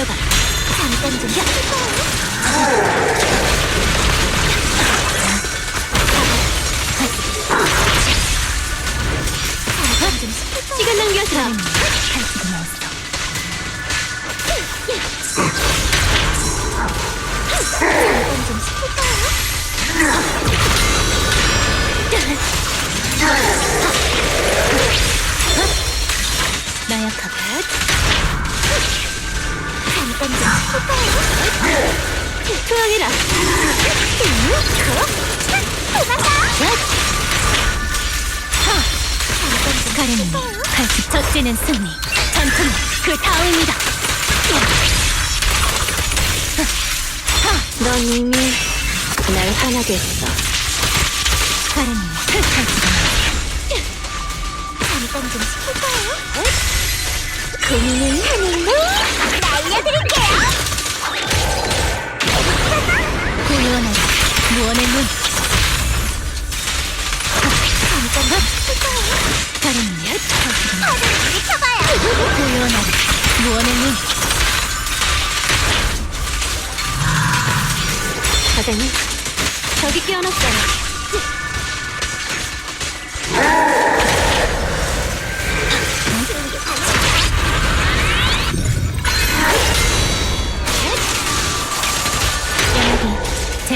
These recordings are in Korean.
물러가. 잠깐 좀 쉬어볼까요? 잠깐 좀 쉬어볼까요? 시간 마. 갈수도 나왔어. 잠깐 좀 쉬어볼까요? 투항해라. 가렌이 갈수 첫째는 승리 전투는 그 다음이다. 넌 이미 날 화나게 했어. 가렌이 갈수가 잠깐 좀 쉬어볼까요? 고민은 하는 데 날려드릴게요 고요하나 무언의 눈. 잠깐만 쉬어볼까요? 가렌이 갈수가 부딪혀봐요 고요하나 무언의 눈. 사장님 저기 깨어났어요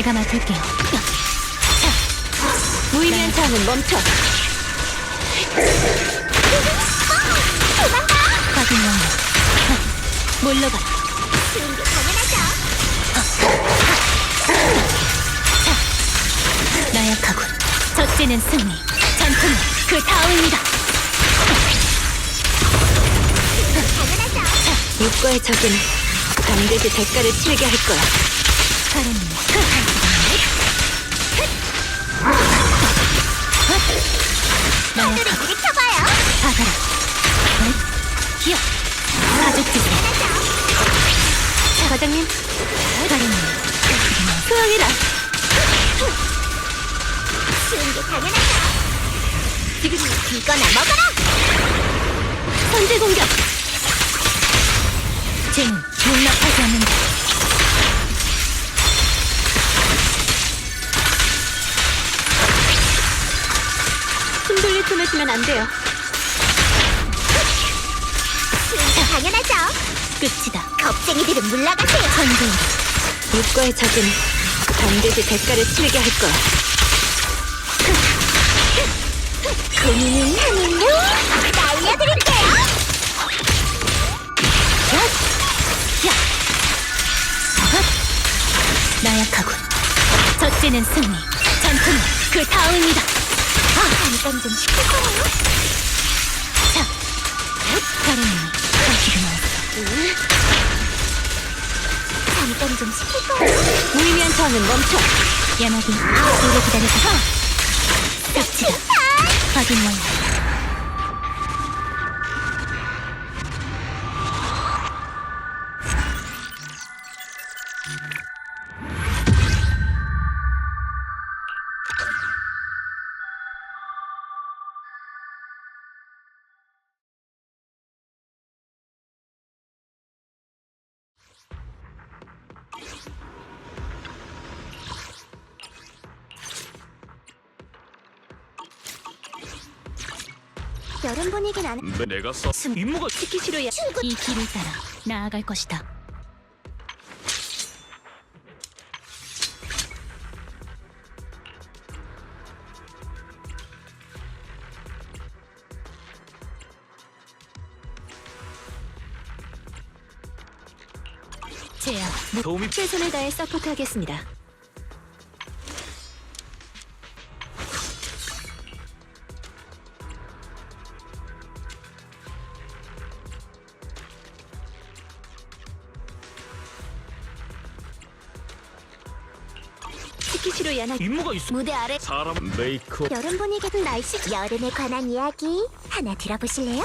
제가 맡을게요. 자, 무의미한 차는 멈춰. 확인 완료. 자, 물러가. 자, 나약하군. 첫째는 승리. 전투는 그 다음이다. 자, 육과의 적은 반드시 대가를 치르게 할 거야. 가렌이 과장님. 가렌이 수영이라. 쉬운 게 당연하죠. 지금 이거나 먹어라. 선제 공격. 쟤는 용납하지 않는다. 숨 돌릴 틈을 주면 안 돼요 끝이다 겁쟁이들은 물러가세요. 선제이다 육과의 적은 반드시 대가를 치르게 할 거야 고민은 하는데 날려드릴게요. 야! 나약하군. 첫째는 승리, 전투는 그 다음이다. 잠깐 좀 쉬어볼까요? 잠깐 좀 쉬어볼까요? 무의미한 저항은 멈춰. 야마기, 오래 기다려서 끝이다. 확인 완료. 여름 분위기는 안. 내- 내가 써 임무가 스키시로야 이 길을 따라 나아갈 것이다. 제야, 도움이 최선을 다해 서포트하겠습니다. 스키시로 야나 임무가 있어. 무대 아래 사람 메이크업. 여름 분위기는 날씨 여름에 관한 이야기 하나 들어보실래요?